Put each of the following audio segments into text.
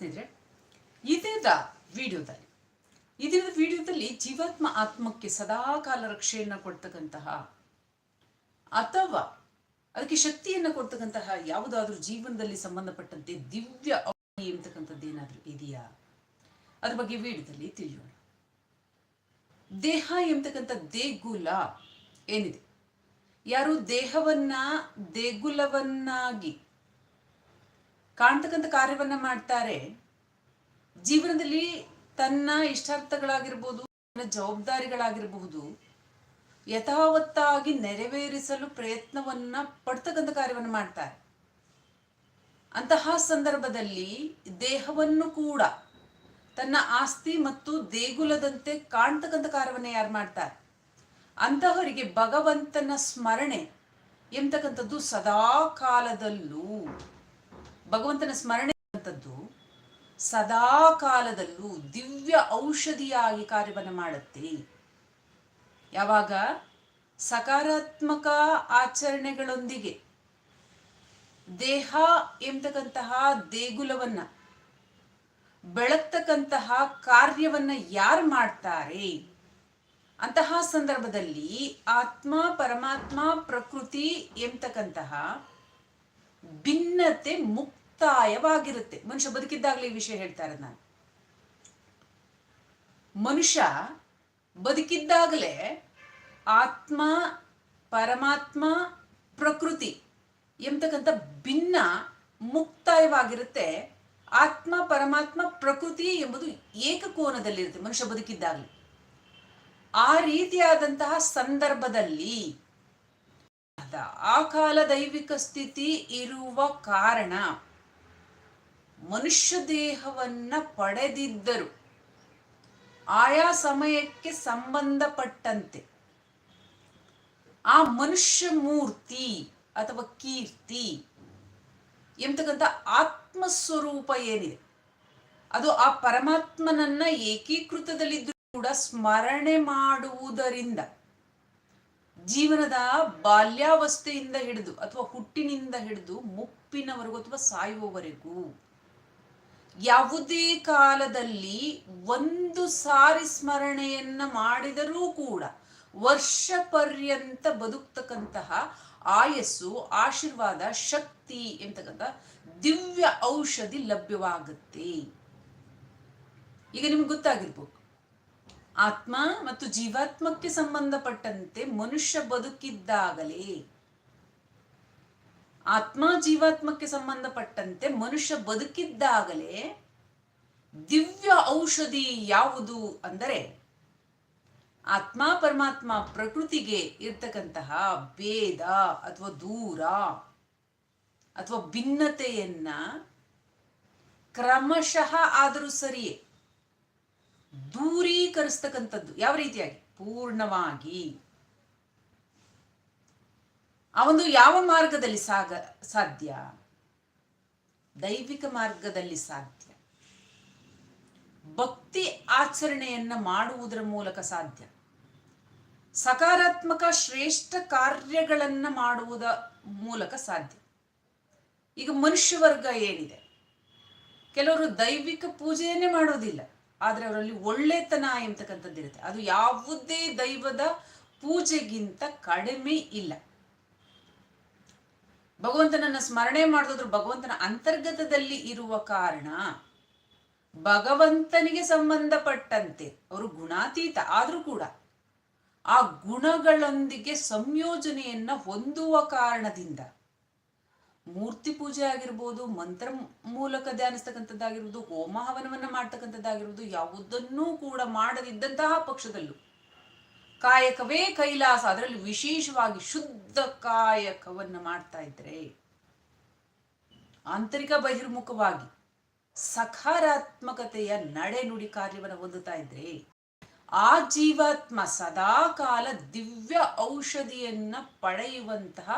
ಸ್ನೇಹಿತರೆ ಇದೇದ ವಿಡಿಯೋದಲ್ಲಿ ಇದಿನ ವಿಡಿಯೋದಲ್ಲಿ ಜೀವಾತ್ಮ ಆತ್ಮಕ್ಕೆ ಸದಾಕಾಲ ರಕ್ಷೆಯನ್ನು ಕೊಡ್ತಕ್ಕಂತಹ ಅಥವಾ ಅದಕ್ಕೆ ಶಕ್ತಿಯನ್ನು ಕೊಡ್ತಕ್ಕಂತಹ ಯಾವುದಾದ್ರೂ ಜೀವನದಲ್ಲಿ ಸಂಬಂಧಪಟ್ಟಂತೆ ದಿವ್ಯ ಔಷಧಿ ಎಂತಕ್ಕಂಥದ್ದು ಏನಾದರೂ ಇದೆಯಾ? ಅದ್ರ ಬಗ್ಗೆ ವಿಡಿಯೋದಲ್ಲಿ ತಿಳಿಯೋಣ. ದೇಹ ಎಂಬತಕ್ಕಂಥ ದೇಗುಲ ಏನಿದೆ? ಯಾರು ದೇಹವನ್ನ, ದೇಗುಲವನ್ನಾಗಿ ಕಾಣ್ತಕ್ಕಂಥ ಕಾರ್ಯವನ್ನ ಮಾಡ್ತಾರೆ. ಜೀವನದಲ್ಲಿ ತನ್ನ ಇಷ್ಟಾರ್ಥಗಳಾಗಿರ್ಬೋದು, ತನ್ನ ಜವಾಬ್ದಾರಿಗಳಾಗಿರಬಹುದು, ಯಥಾವತ್ತಾಗಿ ನೆರವೇರಿಸಲು ಪ್ರಯತ್ನವನ್ನ ಪಡ್ತಕ್ಕಂಥ ಕಾರ್ಯವನ್ನು ಮಾಡ್ತಾರೆ. ಅಂತಹ ಸಂದರ್ಭದಲ್ಲಿ ದೇಹವನ್ನು ಕೂಡ ತನ್ನ ಆಸ್ತಿ ಮತ್ತು ದೇಗುಲದಂತೆ ಕಾಣ್ತಕ್ಕಂಥ ಕಾರ್ಯವನ್ನು ಯಾರು ಮಾಡ್ತಾರೆ? ಅಂತಹವರಿಗೆ ಭಗವಂತನ ಸ್ಮರಣೆ ಎಂತಕ್ಕಂಥದ್ದು ಸದಾ ಕಾಲದಲ್ಲೂ ಭಗವಂತನ ಸ್ಮರಣೆ ಅಂತದ್ದು ಸದಾ ಕಾಲದಲ್ಲೂ ದಿವ್ಯ ಔಷಧಿಯಾಗಿ ಕಾರ್ಯವನ್ನು ಮಾಡುತ್ತೆ. ಯಾವಾಗ? ಸಕಾರಾತ್ಮಕ ಆಚರಣೆಗಳೊಂದಿಗೆ. ದೇಹ ಎಂಬತಕ್ಕಂತಹ ದೇಗುಲವನ್ನ, ಬೆಳಗ್ತಕ್ಕಂತಹ ಕಾರ್ಯವನ್ನ ಯಾರು ಮಾಡ್ತಾರೆ? ಅಂತಹ ಸಂದರ್ಭದಲ್ಲಿ ಆತ್ಮ, ಪರಮಾತ್ಮ, ಪ್ರಕೃತಿ ಎಂಬತಕ್ಕಂತಹ ಭಿನ್ನತೆ ಮುಕ್ತಾಯವಾಗಿರುತ್ತೆ. ಮನುಷ್ಯ ಬದುಕಿದ್ದಾಗಲೇ ಈ ವಿಷಯ ಹೇಳ್ತಾರೆ ನಾನು. ಮನುಷ್ಯ ಬದುಕಿದ್ದಾಗಲೇ ಆತ್ಮ, ಪರಮಾತ್ಮ, ಪ್ರಕೃತಿ ಎಂಬತಕ್ಕಂಥ ಭಿನ್ನ ಮುಕ್ತಾಯವಾಗಿರುತ್ತೆ. ಆತ್ಮ, ಪರಮಾತ್ಮ, ಪ್ರಕೃತಿ ಎಂಬುದು ಏಕಕೋನದಲ್ಲಿರುತ್ತೆ ಮನುಷ್ಯ ಬದುಕಿದ್ದಾಗಲೇ. ಆ ರೀತಿಯಾದಂತಹ ಸಂದರ್ಭದಲ್ಲಿ ಆ ಕಾಲ ದೈವಿಕ ಸ್ಥಿತಿ ಇರುವ ಕಾರಣ ಮನುಷ್ಯ ದೇಹವನ್ನ ಪಡೆದಿದ್ದರು. ಆಯಾ ಸಮಯಕ್ಕೆ ಸಂಬಂಧಪಟ್ಟಂತೆ. ಆ ಮನುಷ್ಯ ಮೂರ್ತಿ ಅಥವಾ ಕೀರ್ತಿ ಎಂಬತಕ್ಕಂಥ ಆತ್ಮಸ್ವರೂಪ ಏನಿದೆ, ಅದು ಆ ಪರಮಾತ್ಮನನ್ನ ಏಕೀಕೃತದಲ್ಲಿದ್ದು ಕೂಡ ಸ್ಮರಣೆ ಮಾಡುವುದರಿಂದ, ಜೀವನದ ಬಾಲ್ಯಾವಸ್ಥೆಯಿಂದ ಹಿಡಿದು ಅಥವಾ ಹುಟ್ಟಿನಿಂದ ಹಿಡಿದು ಮುಪ್ಪಿನವರೆಗೂ ಅಥವಾ ಸಾಯುವವರೆಗೂ ಯಾವುದೇ ಕಾಲದಲ್ಲಿ ಒಂದು ಸಾರಿ ಸ್ಮರಣೆಯನ್ನ ಮಾಡಿದರೂ ಕೂಡ ವರ್ಷ ಪರ್ಯಂತ ಬದುಕ್ತಕ್ಕಂತಹ ಆಯಸ್ಸು, ಆಶೀರ್ವಾದ, ಶಕ್ತಿ ಎಂತಕ್ಕಂಥ ದಿವ್ಯ ಔಷಧಿ ಲಭ್ಯವಾಗುತ್ತೆ. ಈಗ ನಿಮ್ಗೆ ಗೊತ್ತಾಗಿರ್ಬೋದು ಆತ್ಮ ಮತ್ತು ಜೀವಾತ್ಮಕ್ಕೆ ಸಂಬಂಧಪಟ್ಟಂತೆ ಮನುಷ್ಯ ಬದುಕಿದ್ದಾಗಲೇ ಆತ್ಮ ಜೀವಾತ್ಮಕ್ಕೆ ಸಂಬಂಧಪಟ್ಟಂತೆ ಮನುಷ್ಯ ಬದುಕಿದ್ದಾಗಲೇ ದಿವ್ಯ ಔಷಧಿ ಯಾವುದು ಅಂದರೆ ಆತ್ಮ ಪರಮಾತ್ಮ ಪ್ರಕೃತಿಗೆ ಇರ್ತಕ್ಕಂತಹ ಭೇದ ಅಥವಾ ದೂರ ಅಥವಾ ಭಿನ್ನತೆಯನ್ನ ಕ್ರಮಶಃ ಆದರೂ ಸರಿಯೇ ದೂರೀಕರಿಸ್ತಕ್ಕಂಥದ್ದು ಯಾವ ರೀತಿಯಾಗಿ? ಪೂರ್ಣವಾಗಿ. ಒಂದು ಯಾವ ಮಾರ್ಗದಲ್ಲಿ ಸಾಗ, ಸಾಧ್ಯ? ದೈವಿಕ ಮಾರ್ಗದಲ್ಲಿ ಸಾಧ್ಯ. ಭಕ್ತಿ ಆಚರಣೆಯನ್ನ ಮಾಡುವುದರ ಮೂಲಕ ಸಾಧ್ಯ. ಸಕಾರಾತ್ಮಕ ಶ್ರೇಷ್ಠ ಕಾರ್ಯಗಳನ್ನ ಮಾಡುವುದ ಮೂಲಕ ಸಾಧ್ಯ. ಈಗ ಮನುಷ್ಯ ವರ್ಗ ಏನಿದೆ? ಕೆಲವರು ದೈವಿಕ ಪೂಜೆಯನ್ನೇ ಮಾಡೋದಿಲ್ಲ. ಆದರೆ ಅವರಲ್ಲಿ ಒಳ್ಳೆತನ ಎಂಬತಕ್ಕಂಥದ್ದಿರುತ್ತೆ. ಅದು ಯಾವುದೇ ದೈವದ ಪೂಜೆಗಿಂತ ಕಡಿಮೆ ಇಲ್ಲ. ಭಗವಂತನನ್ನ ಸ್ಮರಣೆ ಮಾಡಿದ್ರು ಭಗವಂತನ ಅಂತರ್ಗತದಲ್ಲಿ ಇರುವ ಕಾರಣ ಭಗವಂತನಿಗೆ ಸಂಬಂಧಪಟ್ಟಂತೆ ಅವರು ಗುಣಾತೀತ ಆದರೂ ಕೂಡ ಆ ಗುಣಗಳೊಂದಿಗೆ ಸಂಯೋಜನೆಯನ್ನ ಹೊಂದುವ ಕಾರಣದಿಂದ ಮೂರ್ತಿ ಪೂಜೆ ಆಗಿರ್ಬೋದು, ಮಂತ್ರ ಮೂಲಕ ಧ್ಯಾನಿಸ್ತಕ್ಕಂಥದ್ದಾಗಿರ್ಬೋದು, ಹೋಮ ಹವನವನ್ನ ಮಾಡ್ತಕ್ಕಂಥದ್ದಾಗಿರ್ಬೋದು, ಯಾವುದನ್ನೂ ಕೂಡ ಮಾಡದಿದ್ದಂತಹ ಪಕ್ಷದಲ್ಲೂ ಕಾಯಕವೇ ಕೈಲಾಸ, ಅದರಲ್ಲಿ ವಿಶೇಷವಾಗಿ ಶುದ್ಧ ಕಾಯಕವನ್ನು ಮಾಡ್ತಾ ಇದ್ರೆ, ಆಂತರಿಕ ಬಹಿರ್ಮುಖವಾಗಿ ಸಕಾರಾತ್ಮಕತೆಯ ನಡೆನುಡಿ ಕಾರ್ಯವನ್ನು ಹೊಂದುತ್ತಾ ಇದ್ರೆ, ಆ ಜೀವಾತ್ಮ ಸದಾಕಾಲ ದಿವ್ಯ ಔಷಧಿಯನ್ನ ಪಡೆಯುವಂತಹ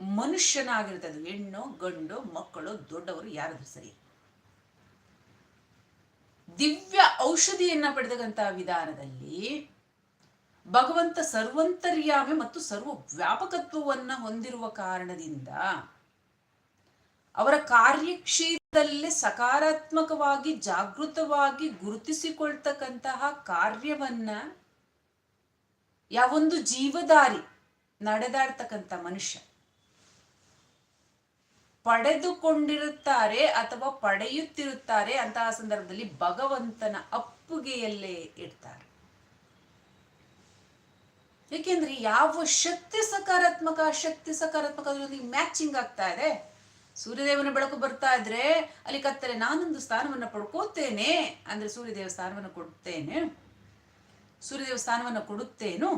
ಮನುಷ್ಯನಾಗಿರ್ತದೆ ಹೆಣ್ಣು, ಗಂಡು, ಮಕ್ಕಳು, ದೊಡ್ಡವರು ಯಾರಾದ್ರೂ ಸರಿ. ದಿವ್ಯ ಔಷಧಿಯನ್ನ ಪಡೆದಕ್ಕಂತಹ ವಿಧಾನದಲ್ಲಿ ಭಗವಂತ ಸರ್ವಂತರ್ಯಾಮಿ ಮತ್ತು ಸರ್ವ ವ್ಯಾಪಕತ್ವವನ್ನು ಹೊಂದಿರುವ ಕಾರಣದಿಂದ ಅವರ ಕಾರ್ಯಕ್ಷೇತ್ರದಲ್ಲೇ ಸಕಾರಾತ್ಮಕವಾಗಿ, ಜಾಗೃತವಾಗಿ ಗುರುತಿಸಿಕೊಳ್ತಕ್ಕಂತಹ ಕಾರ್ಯವನ್ನ ಯಾವೊಂದು ಜೀವದಾರಿ ನಡೆದಾಡ್ತಕ್ಕಂಥ ಮನುಷ್ಯ. ಪಡೆದುಕೊಂಡಿರುತ್ತಾರೆ ಅಥವಾ ಪಡೆಯುತ್ತಿರುತ್ತಾರೆ ಅಂತಹ ಸಂದರ್ಭದಲ್ಲಿ ಭಗವಂತನ ಅಪ್ಪುಗೆಯಲ್ಲೇ ಇರ್ತಾರೆ. ಏಕೆಂದ್ರೆ ಯಾವ ಶಕ್ತಿ ಸಕಾರಾತ್ಮಕ ಶಕ್ತಿ ಸಕಾರಾತ್ಮಕ ಅದರೊಂದಿಗೆ ಮ್ಯಾಚಿಂಗ್ ಆಗ್ತಾ ಇದೆ. ಸೂರ್ಯದೇವನ ಬೆಳಕು ಬರ್ತಾ ಇದ್ರೆ ಅಲ್ಲಿ ಕತ್ತಲೆ, ನಾನೊಂದು ಸ್ಥಾನವನ್ನು ಪಡ್ಕೋತೇನೆ. ಅಂದ್ರೆ ಸೂರ್ಯದೇವ ಸ್ಥಾನವನ್ನು ಕೊಡ್ತೇನೆ. ಸೂರ್ಯದೇವ ಸ್ಥಾನವನ್ನು ಕೊಡುತ್ತೇನು?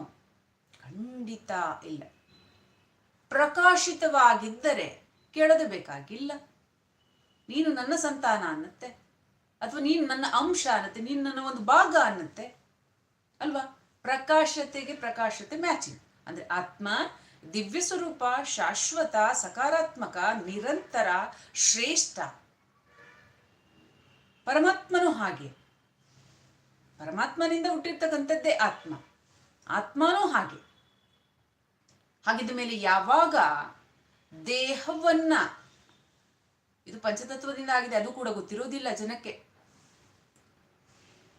ಖಂಡಿತ ಇಲ್ಲ. ಪ್ರಕಾಶಿತವಾಗಿದ್ದರೆ ಕೇಳದೆ ಬೇಕಾಗಿಲ್ಲ. ನೀನು ನನ್ನ ಸಂತಾನ ಅನ್ನತ್ತೆ. ಅಥವಾ ನೀನು ನನ್ನ ಅಂಶ ಅನ್ನತ್ತೆ. ನೀನು ನನ್ನ ಒಂದು ಭಾಗ ಅನ್ನತ್ತೆ. ಅಲ್ವಾ? ಪ್ರಕಾಶತೆಗೆ ಪ್ರಕಾಶತೆ ಮ್ಯಾಚಿಂಗ್. ಅಂದ್ರೆ ಆತ್ಮ, ದಿವ್ಯ ಸ್ವರೂಪ, ಶಾಶ್ವತ, ಸಕಾರಾತ್ಮಕ, ನಿರಂತರ, ಶ್ರೇಷ್ಠ. ಪರಮಾತ್ಮನು ಹಾಗೆ. ಪರಮಾತ್ಮನಿಂದ ಹುಟ್ಟಿರ್ತಕ್ಕಂಥದ್ದೇ ಆತ್ಮ. ಆತ್ಮನೂ ಹಾಗೆ. ಹಾಗಿದ್ದ ಮೇಲೆ ಯಾವಾಗ ದೇಹವನ್ನ, ಇದು ಪಂಚತತ್ವದಿಂದ ಆಗಿದೆ, ಅದು ಕೂಡ ಗೊತ್ತಿರೋದಿಲ್ಲ ಜನಕ್ಕೆ.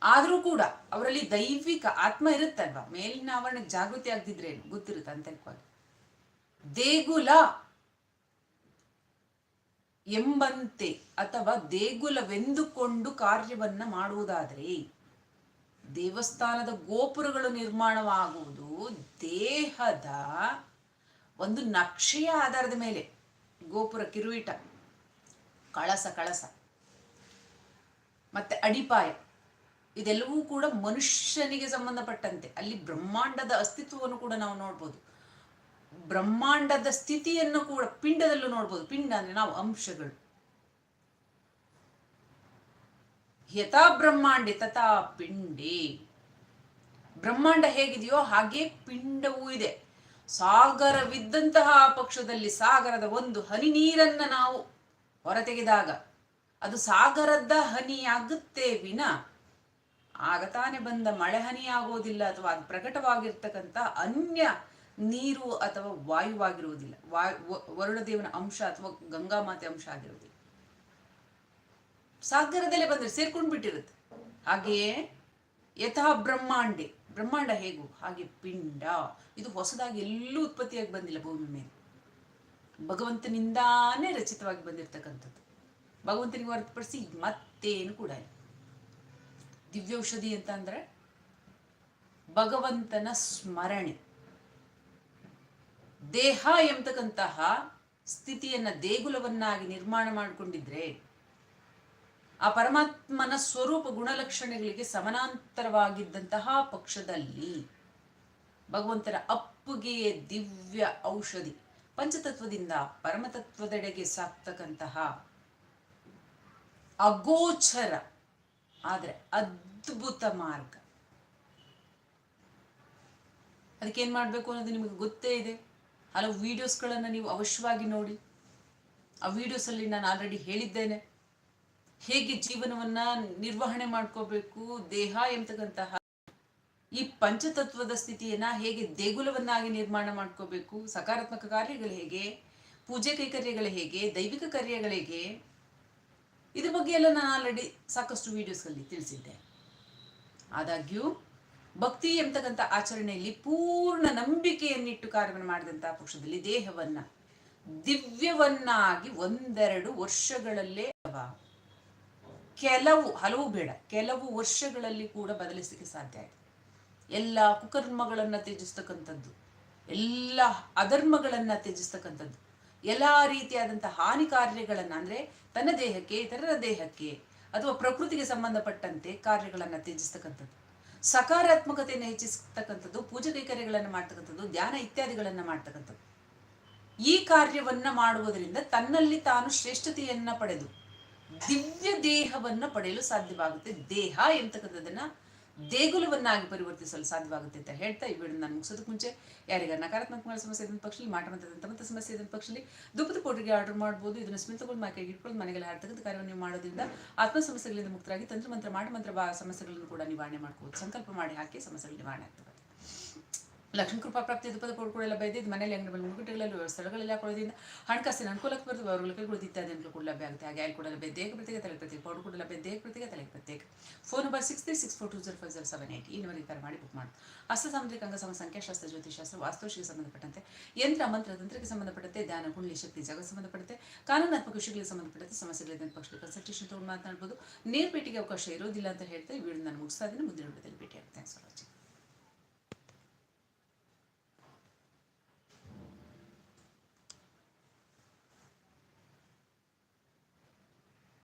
ಆದ್ರೂ ಕೂಡ ಅವರಲ್ಲಿ ದೈವಿಕ ಆತ್ಮ ಇರುತ್ತಲ್ವಾ? ಮೇಲಿನ ಆವರಣ ಜಾಗೃತಿ ಆಗ್ದಿದ್ರೇನು ಗೊತ್ತಿರುತ್ತೆ ಅಂತರ್ಕವಾಗಿ ದೇಗುಲ ಎಂಬಂತೆ ಅಥವಾ ದೇಗುಲವೆಂದುಕೊಂಡು ಕಾರ್ಯವನ್ನ ಮಾಡುವುದಾದರೆ ದೇವಸ್ಥಾನದ ಗೋಪುರಗಳು ನಿರ್ಮಾಣವಾಗುವುದು ದೇಹದ ಒಂದು ನಕ್ಷೆಯ ಆಧಾರದ ಮೇಲೆ. ಗೋಪುರ ಕಿರುವಿಟ ಕಳಸ ಕಳಸ. ಮತ್ತೆ ಅಡಿಪಾಯ. ಇದೆಲ್ಲವೂ ಕೂಡ ಮನುಷ್ಯನಿಗೆ ಸಂಬಂಧಪಟ್ಟಂತೆ. ಅಲ್ಲಿ ಬ್ರಹ್ಮಾಂಡದ ಅಸ್ತಿತ್ವವನ್ನು ಕೂಡ ನಾವು ನೋಡ್ಬೋದು. ಬ್ರಹ್ಮಾಂಡದ ಸ್ಥಿತಿಯನ್ನು ಕೂಡ ಪಿಂಡದಲ್ಲೂ ನೋಡ್ಬೋದು. ಪಿಂಡ ಅಂದ್ರೆ ನಾವು ಅಂಶಗಳು. ಯಥಾ ಬ್ರಹ್ಮಾಂಡೆ, ತಥಾ ಪಿಂಡೆ. ಬ್ರಹ್ಮಾಂಡ ಹೇಗಿದೆಯೋ ಹಾಗೆ ಪಿಂಡವೂ ಇದೆ. ಸಾಗರವಿದ್ದಂತಹ ಪಕ್ಷದಲ್ಲಿ ಸಾಗರದ ಒಂದು ಹನಿ ನೀರನ್ನ ನಾವು ಹೊರತೆಗೆದಾಗ ಅದು ಸಾಗರದ ಹನಿಯಾಗುತ್ತೆ ವಿನ ಆಗ ತಾನೇ ಬಂದ ಮಳೆ ಹನಿಯಾಗೋದಿಲ್ಲ ಅಥವಾ ಅದು ಪ್ರಕಟವಾಗಿರ್ತಕ್ಕಂಥ ಅನ್ಯ ನೀರು ಅಥವಾ ವಾಯುವಾಗಿರುವುದಿಲ್ಲ ವಾಯು ವರುಣದೇವನ ಅಂಶ ಅಥವಾ ಗಂಗಾ ಮಾತೆ ಅಂಶ ಆಗಿರುವುದಿಲ್ಲ. ಸಾಗರದಲ್ಲೇ ಬಂದ್ರೆ ಸೇರ್ಕೊಂಡು ಬಿಟ್ಟಿರುತ್ತೆ. ಹಾಗೆಯೇ ಯಥಾ ಬ್ರಹ್ಮಾಂಡೆ. ಬ್ರಹ್ಮಾಂಡ ಹೇಗು? ಹಾಗೆ ಪಿಂಡ. ಇದು ಹೊಸದಾಗಿ ಎಲ್ಲೂ ಉತ್ಪತ್ತಿಯಾಗಿ ಬಂದಿಲ್ಲ ಭೂಮಿ ಮೇಲೆ. ಭಗವಂತನಿಂದಾನೇ ರಚಿತವಾಗಿ ಬಂದಿರತಕ್ಕಂಥದ್ದು. ಭಗವಂತನಿಗೆ ಹೊರತುಪಡಿಸಿ ಮತ್ತೇನು ಕೂಡ ಇಲ್ಲ. ದಿವ್ಯೌಷಧಿ ಅಂತ ಭಗವಂತನ ಸ್ಮರಣೆ. ದೇಹ ಎಂಬತಕ್ಕಂತಹ ಸ್ಥಿತಿಯನ್ನ ದೇಗುಲವನ್ನಾಗಿ ನಿರ್ಮಾಣ ಮಾಡಿಕೊಂಡಿದ್ರೆ ಆ ಪರಮಾತ್ಮನ ಸ್ವರೂಪ ಗುಣಲಕ್ಷಣಗಳಿಗೆ ಸಮಾನಾಂತರವಾಗಿದ್ದಂತಹ ಪಕ್ಷದಲ್ಲಿ ಭಗವಂತನ ಅಪ್ಪುಗೆಯೇ ದಿವ್ಯ ಔಷಧಿ, ಪಂಚತತ್ವದಿಂದ ಪರಮತತ್ವದೆಡೆಗೆ ಸಾಕ್ತಕ್ಕಂತಹ ಅಗೋಚರ ಆದರೆ ಅದ್ಭುತ ಮಾರ್ಗ. ಅದಕ್ಕೆ ಏನು ಮಾಡಬೇಕು ಅನ್ನೋದು ನಿಮಗೆ ಗೊತ್ತೇ ಇದೆ. ಹಲವು ವೀಡಿಯೋಸ್ಗಳನ್ನು ನೀವು ಅವಶ್ಯವಾಗಿ ನೋಡಿ. ಆ ವೀಡಿಯೋಸಲ್ಲಿ ನಾನು ಆಲ್ರೆಡಿ ಹೇಳಿದ್ದೇನೆ. ಹೇಗೆ ಜೀವನವನ್ನು ನಿರ್ವಹಣೆ ಮಾಡ್ಕೋಬೇಕು, ದೇಹ ಎಂಬತಕ್ಕಂತಹ ಈ ಪಂಚತತ್ವದ ಸ್ಥಿತಿಯನ್ನು ಹೇಗೆ ದೇಗುಲವನ್ನಾಗಿ ನಿರ್ಮಾಣ ಮಾಡ್ಕೋಬೇಕು, ಸಕಾರಾತ್ಮಕ ಕಾರ್ಯಗಳು ಹೇಗೆ, ಪೂಜೆ ಕೈಕರ್ಯಗಳು ಹೇಗೆ, ದೈವಿಕ ಕಾರ್ಯಗಳು ಹೇಗೆ ಇದ್ರ ಬಗ್ಗೆ ಎಲ್ಲ ನಾನು ಆಲ್ರೆಡಿ ಸಾಕಷ್ಟು ವಿಡಿಯೋಸ್ಗಳಲ್ಲಿ ತಿಳಿಸಿದ್ದೆ. ಆದಾಗ್ಯೂ, ಭಕ್ತಿ ಎಂಬತಕ್ಕಂಥ ಆಚರಣೆಯಲ್ಲಿ ಪೂರ್ಣ ನಂಬಿಕೆಯನ್ನಿಟ್ಟು ಕಾರ್ಯವನ್ನು ಮಾಡಿದಂತಹ ಪಕ್ಷದಲ್ಲಿ ದೇಹವನ್ನ, ದಿವ್ಯವನ್ನಾಗಿ ಒಂದೆರಡು ವರ್ಷಗಳಲ್ಲೇ ಕೆಲವು, ಹಲವು ಬೇಡ, ಕೆಲವು ವರ್ಷಗಳಲ್ಲಿ ಕೂಡ ಬದಲಿಸಲಿಕ್ಕೆ ಸಾಧ್ಯ ಆಯಿತು. ಎಲ್ಲ ಕುಕರ್ಮಗಳನ್ನು ತ್ಯಜಿಸ್ತಕ್ಕಂಥದ್ದು, ಎಲ್ಲ ಅಧರ್ಮಗಳನ್ನು ತ್ಯಜಿಸ್ತಕ್ಕಂಥದ್ದು ಎಲ್ಲ ರೀತಿಯಾದಂತಹ ಹಾನಿ ಕಾರ್ಯಗಳನ್ನು ಅಂದ್ರೆ ತನ್ನ ದೇಹಕ್ಕೆ, ಇತರರ ದೇಹಕ್ಕೆ ಅಥವಾ ಪ್ರಕೃತಿಗೆ ಸಂಬಂಧಪಟ್ಟಂತೆ ಕಾರ್ಯಗಳನ್ನು ತ್ಯಜಿಸ್ತಕ್ಕಂಥದ್ದು. ಸಕಾರಾತ್ಮಕತೆಯನ್ನು ಹೆಚ್ಚಿಸ್ತಕ್ಕಂಥದ್ದು, ಪೂಜೆ ಕೈಕರ್ಯಗಳನ್ನು ಮಾಡ್ತಕ್ಕಂಥದ್ದು, ಧ್ಯಾನ ಇತ್ಯಾದಿಗಳನ್ನು ಮಾಡ್ತಕ್ಕಂಥದ್ದು. ಈ ಕಾರ್ಯವನ್ನ ಮಾಡುವುದರಿಂದ ತನ್ನಲ್ಲಿ ತಾನು ಶ್ರೇಷ್ಠತೆಯನ್ನ ಪಡೆದು ದಿವ್ಯ ದೇಹವನ್ನ ಪಡೆಯಲು ಸಾಧ್ಯವಾಗುತ್ತೆ. ದೇಹ ಎಂತಕ್ಕಂಥದ್ದನ್ನ ದೇಗುಲವನ್ನಾಗಿ ಪರಿವರ್ತಿಸಲು ಸಾಧ್ಯವಾಗುತ್ತೆ ಅಂತ ಹೇಳ್ತಾ ಈ ವಿಡಿಯೋ ನಾನು ಮುಗಿಸೋದಕ್ಕೆ ಮುಂಚೆ, ಯಾರಿಗಾರ ನಕಾರಾತ್ಮಕ ಸಮಸ್ಯೆ ಇದ್ದ ಪಕ್ಷದಲ್ಲಿ ಮಾಟ ಮತ್ತೆ ಸಮಸ್ಯೆ ಇದ್ದ ಪಕ್ಷದಲ್ಲಿ ದುಪ್ಪದ ಕೋಟರಿಗೆ ಆರ್ಡರ್ ಮಾಡ್ಬೋದು, ಇದನ್ನು ಸ್ಮಿತಗಳು ತಗೊಂಡು ಮಾಕೆ ಇಟ್ಕೊಂಡು ಮನೆಗೆಲ್ಲ ಹಾಡ್ತಕ್ಕಂಥ ಕಾರ್ಯವನ್ನು ಮಾಡೋದ್ರಿಂದ ಆತ್ಮ ಸಮಸ್ಯೆಗಳಿಂದ ಮುಕ್ತರಾಗಿ ತಂತ್ರ ಮಂತ್ರ ಮಾಟ ಮಂತ್ರ, ಬಾ, ಸಮಸ್ಯೆಗಳನ್ನು ಕೂಡ ನಿವಾರಣೆ ಮಾಡ್ಕೋಬಹುದು ಸಂಕಲ್ಪ ಮಾಡಿ, ಹಾಕಿ ಸಮಸ್ಯೆಗಳು ನಿವಾರಣೆ ಆಗ್ತದೆ ಲಕ್ಷ್ಮೀ ಕೃಪಾ ಪ್ರಾಪ್ತಿ ದುಪ್ಪದ ಪಡ್ಕೊಳ್ಳೆಲ್ಲ ಬೈದಿದ್ದು ಮನೆಯಲ್ಲಿ ಅಂಗಡಿ ಮೇಲೆ ಮುಗುಟುಗಳಲ್ಲಿ ಸ್ಥಳಗಳೆಲ್ಲ ಕೊಡೋದ್ರಿಂದ ಹಣಕಾಸಿನ ಅನುಕೂಲಕ್ಕೆ ಬರ್ತದೆ ಅವರುಗಳಿಗೆ ಅನುಕೂಲ ಕೂಡ ಲಭ್ಯ ಆಗುತ್ತೆ ಹಾಗೆ ಅಲ್ಲಿ ಕೊಡಲು ಬೇಗ ಪ್ರತ್ಯೇಕ ತಲೆ ಪ್ರತ್ಯೇಕ, ಪೌಡರ್ ಕೂಡ ಲಭ್ಯ ದೇಹ ಪ್ರತ್ಯೇಕ ತಲೆ ಪ್ರತ್ಯೇಕ. Phone number six three six four two zero five zero seven eight ಈ ಕರೆ ಮಾಡಿ ಬುಕ್ ಮಾಡಿ ಹಸ್ತ ಸಾಮುದ್ರಿಕ ಅಂಗಸಮ ಸಂಖ್ಯಾಶಾಸ್ತ್ರ ಜ್ಯೋತಿಷಾಸ್ತ್ರ ವಾಸ್ತುಶಿಗೆ ಸಂಬಂಧಪಟ್ಟಂತೆ, ಯಂತ್ರ ಮಂತ್ರ ತಂತ್ರಕ್ಕೆ ಸಂಬಂಧಪಟ್ಟಂತೆ, ಧ್ಯಾನ ಗುಂಡಿ ಶಕ್ತಿ ಜಗತ್ ಸಂಬಂಧಪಟ್ಟಂತೆ, ಕಾನೂನಾತ್ಮಕ ವಿಷಯಗಳಿಗೆ ಸಂಬಂಧಪಟ್ಟಂತೆ ಸಮಸ್ಯೆಗಳಿದೆ ಪಕ್ಷದ ಕನ್ಸಲ್ಟೇಷನ್ ತೊಗೊಂಡು ಮಾತನಾಡ್ಬೋದು. ನೇರ ಭೇಟಿಗೆ ಅವಕಾಶ ಇರೋದಿಲ್ಲ ಅಂತ ಹೇಳ್ತಾ ಈ ವಿಡಿಯೋ ನಾನು ಮುಗಿಸ್ತಾ ಇದ್ದೀನಿ. ಮುಂದಿನ ವಿಡಿಯೋದಲ್ಲಿ ಭೇಟಿ ಫಾರ್ ವಾಚಿಂಗ್